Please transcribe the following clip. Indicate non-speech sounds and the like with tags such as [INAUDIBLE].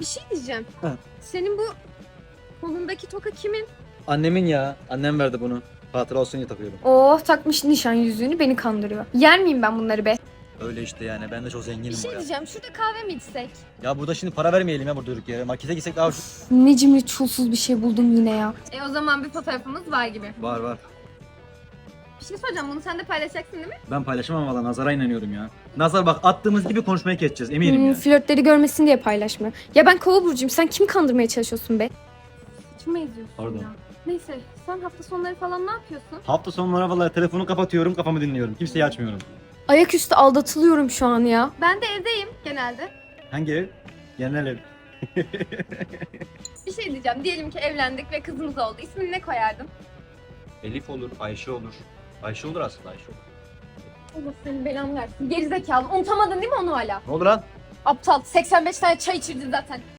Bir şey diyeceğim. Ha. Senin bu kolundaki toka kimin? Annemin ya. Annem verdi bunu. Hatıra olsun diye takıyorum. Oh takmış nişan yüzüğünü beni kandırıyor. Yer miyim ben bunları be? Öyle işte yani. Ben de çok Bir zenginim şey baya. diyeceğim. Şurada kahve mi içsek? Ya burada şimdi para vermeyelim ya burada durduk yere. Markete gitsek daha ucuz. Ne cimri çulsuz bir şey buldum yine ya. E o zaman bir fotoğrafımız var gibi. Var var. Bir şey soracağım. Bunu sen de paylaşacaksın değil mi? Ben paylaşamam valla Nazar'a inanıyorum ya. Nazar bak attığımız gibi konuşmayı keseceğiz eminim Hmm, ya. flörtleri görmesin diye paylaşma. Ya ben kova burcuyum sen kimi kandırmaya çalışıyorsun be? Saçma eziyorsun Pardon. ya. Neyse sen hafta sonları falan ne yapıyorsun? Hafta sonları valla telefonu kapatıyorum kafamı dinliyorum. Kimseyi açmıyorum. Ayaküstü aldatılıyorum şu an ya. Ben de evdeyim genelde. Hangi ev? Genel ev. [LAUGHS] Bir şey diyeceğim. Diyelim ki evlendik ve kızımız oldu. İsmini ne koyardın? Elif olur, Ayşe olur. Ayşe olur aslında Ayşe olur. Allah senin belanı versin. Gerizekalı. Unutamadın değil mi onu hala? Ne oldu lan? Aptal. 85 tane çay içirdin zaten.